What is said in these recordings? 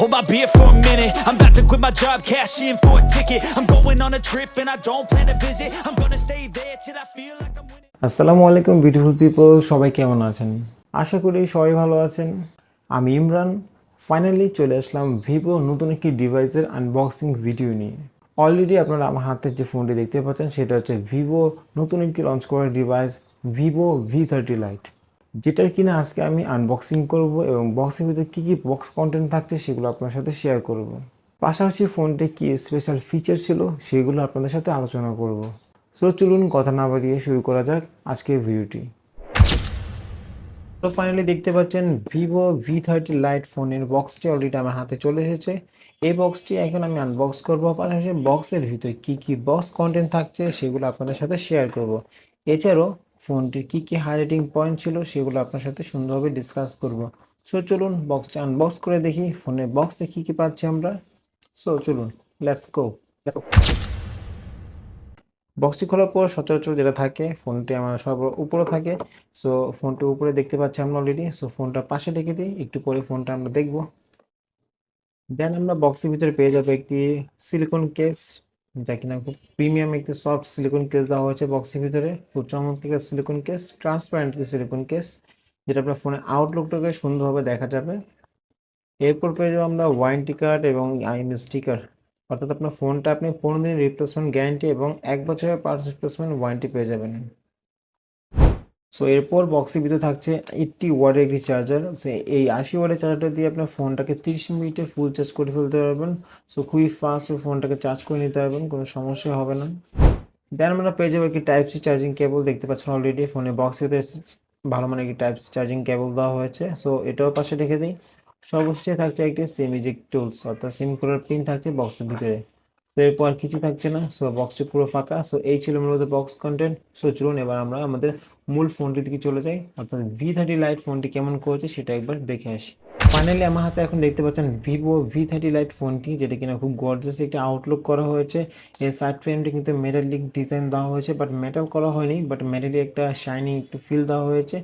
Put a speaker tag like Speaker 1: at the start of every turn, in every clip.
Speaker 1: Hold my beer for a minute. I'm about to quit my job, cash in for a ticket. I'm going on a trip and I don't plan to visit. I'm gonna stay there till I feel like I'm winning.
Speaker 2: আসসালামু আলাইকুম beautiful people সবাই কেমন আছেন আশা করি সবাই ভালো আছেন আমি ইমরান ফাইনালি চলে আসলাম ভিভো নতুন একটি ডিভাইসের আনবক্সিং ভিডিও নিয়ে অলরেডি আপনারা আমার হাতের যে ফোনটি দেখতে পাচ্ছেন সেটা হচ্ছে ভিভো নতুন একটি লঞ্চ করা device Vivo V thirty lite যেটার কিনা আজকে আমি আনবক্সিং করব এবং বক্সের ভিতরে কী কী বক্স কন্টেন্ট থাকছে সেগুলো আপনার সাথে শেয়ার করব। পাশাপাশি ফোনটি কী স্পেশাল ফিচার ছিল সেগুলো আপনাদের সাথে আলোচনা করব। সো চলুন কথা না বাড়িয়ে শুরু করা যাক আজকের ভিডিওটি। তো ফাইনালি দেখতে পাচ্ছেন ভিভো ভি থার্টি লাইট ফোনের বক্সটি অলরেডি আমার হাতে চলে এসেছে। এই বক্সটি এখন আমি আনবক্স করব। পাশাপাশি বক্সের ভিতরে কি কি বক্স কন্টেন্ট থাকছে সেগুলো আপনাদের সাথে শেয়ার করব। এছাড়াও ফোনটির কি কি হাইলাইটিং পয়েন্ট ছিল সেগুলো আপনার সাথে সুন্দরভাবে ডিসকাস করব। সো চলুন বক্সটা আনবক্স করে দেখি। ফোনের বক্সে কি কি পাচ্ছি আমরা? সো চলুন লেটস গো বক্সটি খোলার পর সচরাচর যেটা থাকে, ফোনটি আমার সব উপরে থাকে। সো ফোনটি উপরে দেখতে পাচ্ছি আমরা অলরেডি সো ফোনটা পাশে রেখে দিই। একটু পরে ফোনটা আমরা দেখব। দেন আমরা বক্সের ভিতরে পেয়ে যাব একটি সিলিকন কেস যা কিনা খুব প্রিমিয়াম একটি সফট সিলিকন কেস দেওয়া হয়েছে বক্সের ভিতরে। খুব চমৎকার silicone case transparent silicone case যেটা আপনার ফোনের আউটলুকটাকে সুন্দরভাবে দেখা যাবে। এরপর পেয়ে যাব আমরা ওয়ারেন্টি কার্ড এবং আইএম স্টিকার অর্থাৎ আপনার ফোনটা আপনি পনেরো দিন রিপ্লেসমেন্ট গ্যারান্টি এবং এক বছরের পার্টস রিপ্লেসমেন্ট ওয়ারেন্টি পেয়ে যাবেন। সো এরপর বক্সের ভিতরে থাকছে এইটটি ওয়ার্ডের একটি চার্জার সো এই আশি ওয়ার্ডের চার্জারটা দিয়ে আপনার ফোনটাকে তিরিশ মিনিটে ফুল চার্জ করে ফেলতে পারবেন। সো খুবই ফাস্ট ফোনটাকে চার্জ করে নিতে পারবেন, কোনো সমস্যা হবে না। দেন আমরা পেয়ে যাব একটি টাইপ সি চার্জিং কেবল দেখতে পাচ্ছেন অলরেডি ফোনে বক্সেতে ভালো মানে একটি টাইপ সি চার্জিং কেবল দেওয়া হয়েছে। সো এটাও পাশে রেখে দিই। সর্বশেষে থাকছে একটি সিম ইজেক্ট টুলস অর্থাৎ সিম করার পিন থাকছে বক্সের ভিতরে। এরপর কিছু থাকছে না। সো বক্সটি পুরো ফাঁকা। সো এই ছিল মূলত বক্স কন্টেন্ট সো চলুন এবার আমরা আমাদের মূল ফোনটি দিকে চলে যাই অর্থাৎ ভি থার্টি লাইট ফোনটি কেমন করেছে সেটা একবার দেখে আসি। ফাইনালি আমার হাতে এখন দেখতে পাচ্ছেন ভিভো ভি থার্টি লাইট ফোনটি, যেটা কিনা খুব গর্জাস একটা আউটলুক করা হয়েছে। এর সাইড ফ্রেমটি কিন্তু মেটালিক ডিজাইন দেওয়া হয়েছে বাট মেটাল করা হয়নি বাট মেটালি একটা শাইনিং একটু ফিল দেওয়া হয়েছে।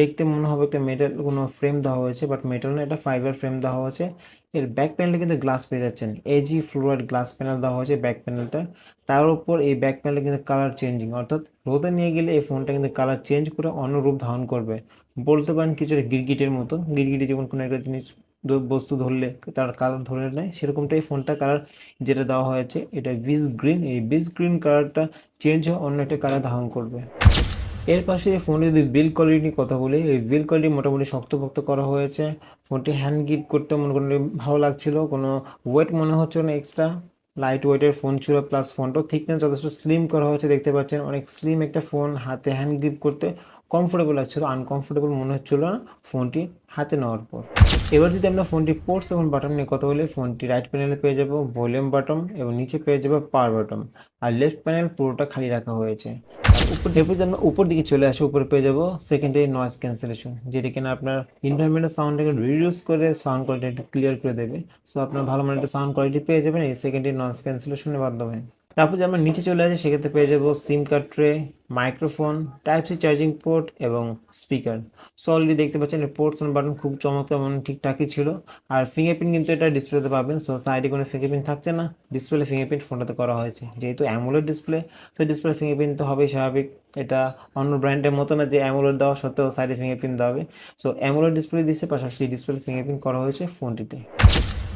Speaker 2: দেখতে মনে হবে একটা মেটাল কোনো ফ্রেম দেওয়া হয়েছে বাট মেটাল না, এটা ফাইবার ফ্রেম দেওয়া হয়েছে। এর ব্যাক প্যানেলটা কিন্তু গ্লাস পেয়ে যাচ্ছেন। এজি ফ্লোরাইড গ্লাস প্যানেল দেওয়া হয়েছে ব্যাক প্যানেলটা তার উপর এই ব্যাক প্যানেলে কিন্তু কালার চেঞ্জিং অর্থাৎ রোদে নিয়ে গেলে এই ফোনটা কিন্তু কালার চেঞ্জ করে অন্য রূপ ধারণ করবে। বলতে পারেন কিছুটা গিরগিটের মতো গিরগিটি যেমন কোনো একটা জিনিস বস্তু ধরলে তার কালার ধরে নেয়, সেরকমটাই ফোনটা কালার যেটা দেওয়া হয়েছে, এটা বিস গ্রিন এই বিস গ্রিন কালারটা চেঞ্জ হয়ে অন্য একটা কালার ধারণ করবে। এর পাশে ফোনে যদি বিল কোয়ালিটি কথা বলি, এই বিল কোয়ালিটি মোটামুটি শক্তপোক্ত করা হয়েছে। ফোনটি হ্যান্ড গিট করতে মনে করেন ভালো লাগছিল, কোনো ওয়েট মনে হচ্ছে না এক্সট্রা লাইট ওয়েটের ফোন ছিল প্লাস ফোনটাও থিকনেস যথেষ্ট স্লিম করা হয়েছে, দেখতে পাচ্ছেন। অনেক স্লিম একটা ফোন হাতে হ্যান্ড গ্রিপ করতে কমফোর্টেবল লাগছিল আনকমফোর্টেবল মনে হচ্ছিল না ফোনটি হাতে নেওয়ার পর। এবার যদি আমরা ফোনটি পোর্টস এবং বাটন নিয়ে কথা বলি ফোনটি রাইট প্যানেলে পেয়ে যাব ভলিউম বাটন এবং নিচে পেয়ে যাব পাওয়ার বাটন আর লেফট প্যানেল পুরোটা খালি রাখা হয়েছে। উপর আমরা উপর দিকে চলে আসি, উপরে পেয়ে যাব সেকেন্ডারি নয়েস ক্যান্সেলেশন যেটা কিনা আপনার ইনভারমেন্টের সাউন্ডটাকে রিডিউস করে সাউন্ড কোয়ালিটি একটু ক্লিয়ার করে দেবে। সো আপনার ভালো মানের একটা সাউন্ড কোয়ালিটি পেয়ে যাবেন এই সেকেন্ডারি নয়েজ ক্যান্সেলেশনের মাধ্যমে। তারপর যদি আমরা নিচে চলে আসি, সেক্ষেত্রে পেয়ে যাব SIM card tray microphone type C charging port এবং স্পিকার সো অলরেডি দেখতে পাচ্ছেন পোর্টস অ্যান্ড বাটন খুব চমৎকার মানে ঠিকঠাকই ছিল। আর ফিঙ্গারপ্রিন্ট কিন্তু এটা ডিসপ্লেতে পাবেন। সো সাইডে কোনো ফিঙ্গারপ্রিন্ট থাকছে না। ডিসপ্লে ফিঙ্গারপ্রিন্ট ফোনটাতে করা হয়েছে। যেহেতু অ্যামুলেট ডিসপ্লে তো ডিসপ্লে ফিঙ্গারপ্রিন্ট তো হবেই স্বাভাবিক। এটা অন্য ব্র্যান্ডের মতো না যে অ্যামুলেট দেওয়া সত্ত্বেও সাইডে ফিঙ্গারপ্রিন্ট দেওয়া হবে। সো অ্যামুলেট ডিসপ্লে দিচ্ছে পাশাপাশি ডিসপ্লে ফিঙ্গারপ্রিন্ট করা হয়েছে ফোনটিতে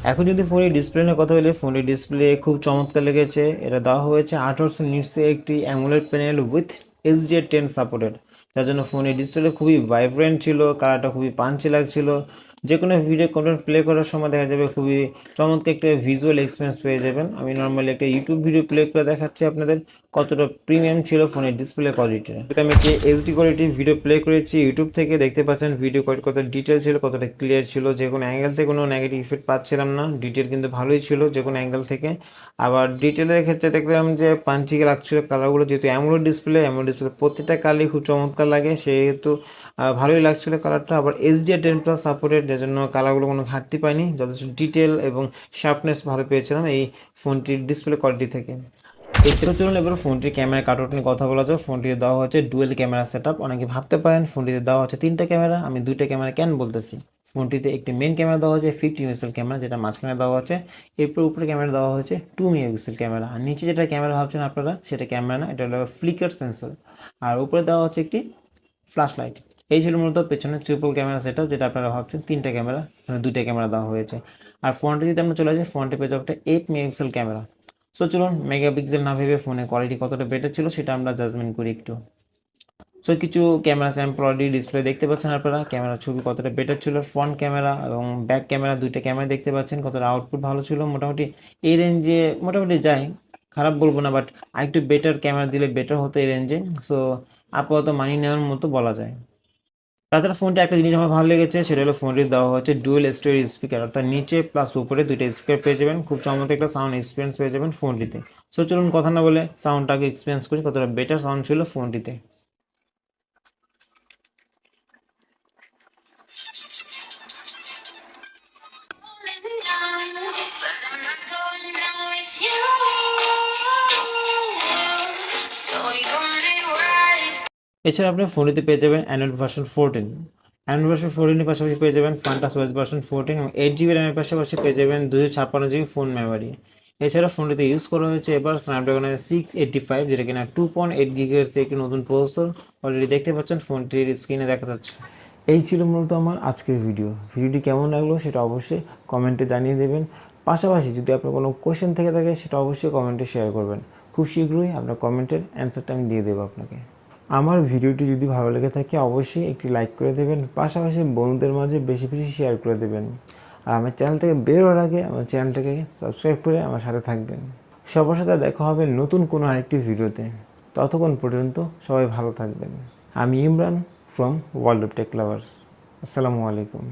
Speaker 2: এখন যদি ফোনের ডিসপ্লে নিয়ে কথা বলি, ফোনের ডিসপ্লে খুব চমৎকার লেগেছে। এটা দেওয়া হয়েছে আঠারোশো নিটসে একটি AMOLED panel with D ten supported যার জন্য ফোনের ডিসপ্লে খুবই ভাইব্রেন্ট ছিল কালারটা খুবই পাঞ্চি লাগছিল। যে কোনো ভিডিও কন্টেন্ট প্লে করার সময় দেখা যাবে খুবই চমৎকার একটা ভিজুয়াল এক্সপিরিয়েন্স পেয়ে যাবেন। আমি নর্মালি একটা ইউটিউব ভিডিও প্লে করে দেখাচ্ছি আপনাদের, কতটা প্রিমিয়াম ছিল ফোনের ডিসপ্লে কোয়ালিটিটা আমি একটি এইচডি কোয়ালিটি ভিডিও প্লে করেছি ইউটিউব থেকে, দেখতে পাচ্ছেন ভিডিও কোয়ালিটি কত ডিটেল ছিল, কতটা ক্লিয়ার ছিল, যে কোনো অ্যাঙ্গেল থেকে কোনো নেগেটিভ ইফেক্ট পাচ্ছিলাম না ডিটেল কিন্তু ভালোই ছিল যে কোনো অ্যাঙ্গেল থেকে। আবার ডিটেলের ক্ষেত্রে দেখলাম যে পাঞ্চিকে লাগছিল কালারগুলো যেহেতু অ্যামোলেড ডিসপ্লে অ্যামোলেড ডিসপ্লে প্রত্যেকটা কালই খুব চমৎকার লাগে, সেহেতু ভালোই লাগছিল কালারটা আবার এইচডিআর টেন প্লাস সাপোর্টেড যার জন্য কালারগুলো কোনো ঘাটতি পাইনি যথেষ্ট ডিটেল এবং শার্পনেস ভালো পেয়েছিলাম এই ফোনটির ডিসপ্লে কোয়ালিটি থেকে। এছাড়াও চলুন এবার ফোনটির ক্যামেরা কাটআউট নিয়ে কথা বলা যাক। ফোনটিতে দেওয়া হচ্ছে ডুয়েল ক্যামেরা সেট অনেকে ভাবতে পারেন ফোনটিতে দেওয়া হচ্ছে তিনটা ক্যামেরা আমি দুইটা ক্যামেরা কেন বলতেছি? ফোনটিতে একটি মেন ক্যামেরা দেওয়া হচ্ছে ফিফটি মেগাপিক্সেল ক্যামেরা যেটা মাঝখানে দেওয়া হচ্ছে এরপর উপরে ক্যামেরা দেওয়া হয়েছে টু মেগাপিক্সেল ক্যামেরা আর নিচে যেটা ক্যামেরা ভাবছেন আপনারা, সেটা ক্যামেরা না, এটা হলো ফ্লিকার সেন্সর আর উপরে দেওয়া হচ্ছে একটি ফ্ল্যাশ লাইট এই ছিল মূলত পেছনে ট্রিপল ক্যামেরা সেট যেটা আপনারা ভাবছেন, তিনটা ক্যামেরা এখানে দুইটা ক্যামেরা দেওয়া হয়েছে। আর ফোনটি যদি আমরা চলে যাই ফোনটি পেয়ে যাব একটা এইট মেগাপিক্সেল ক্যামেরা সো চলুন মেগাপিক্সেল না ভেবে ফোনের কোয়ালিটি কতটা বেটার ছিল, সেটা আমরা জাজমেন্ট করি একটু। সো কিছু ক্যামেরা স্যাম্পল অলরেডি ডিসপ্লে দেখতে পাচ্ছেন আপনারা। ক্যামেরা ছবি কতটা বেটার ছিল ফ্রন্ট ক্যামেরা এবং ব্যাক ক্যামেরা দুইটা ক্যামেরা দেখতে পাচ্ছেন, কতটা আউটপুট ভালো ছিল। মোটামুটি এই রেঞ্জে মোটামুটি যায় খারাপ বলব না বাট আরেকটু বেটার ক্যামেরা দিলে বেটার হতো এই রেঞ্জে সো আপাতত মানি নেওয়ার মতো বলা যায়। তাছাড়া ফোনটা একটা জিনিস আমার ভালো লেগেছে, সেটা হলো ফোনটি দেওয়া হচ্ছে ডুয়েল স্টোরি স্পিকার অর্থাৎ নিচে প্লাস উপরে দুইটা স্পিকার পেয়ে যাবেন। খুব চমৎকার একটা সাউন্ড এক্সপিরিয়েন্স পেয়ে যাবেন ফোনটিতে সো চলুন কথা না বলে সাউন্ডটাকে এক্সপিরিয়েন্স করি, কতটা বেটার সাউন্ড ছিল ফোনটিতে এছাড়া আপনি ফোনটিতে পেয়ে যাবেন Android version fourteen Android version ফোরটিনের পাশাপাশি পেয়ে যাবেন ফান্টাস ওয়েস ভার্সন ফোরটিন এবং এইট জিবি র্যামের পাশাপাশি পেয়ে যাবেন দুশো ছাপ্পান্ন জিবি ফোন মেমোরি এছাড়া ফোনটিতে ইউজ করা হয়েছে এবার স্ন্যাপড্রাগনের সিক্স এইটটি ফাইভ যেটা কিনা টু পয়েন্ট এইট গিগের একটি নতুন প্রসেসর অলরেডি দেখতে পাচ্ছেন ফোনটির স্ক্রিনে দেখা যাচ্ছে। এই ছিল মূলত আমার আজকের ভিডিও ভিডিওটি কেমন লাগল সেটা অবশ্যই কমেন্টে জানিয়ে দেবেন। পাশাপাশি যদি আপনার কোনো কোয়েশ্চেন থেকে থাকে, সেটা অবশ্যই কমেন্টে শেয়ার করবেন। খুব শীঘ্রই আপনার কমেন্টের অ্যান্সারটা আমি দিয়ে দেবো আপনাকে। আমার ভিডিওটি যদি ভালো লেগে থাকে, অবশ্যই একটি লাইক করে দেবেন, পাশাপাশি বন্ধুদের মাঝে বেশি বেশি শেয়ার করে দেবেন। আর আমার চ্যানেল থেকে বের হওয়ার আগে আমার চ্যানেলটাকে সাবস্ক্রাইব করে আমার সাথে থাকবেন। সবার সাথে দেখা হবে নতুন কোনো আরেকটি ভিডিওতে। ততক্ষণ পর্যন্ত সবাই ভালো থাকবেন। আমি Imran from World of Tech Lovers আসসালামু আলাইকুম।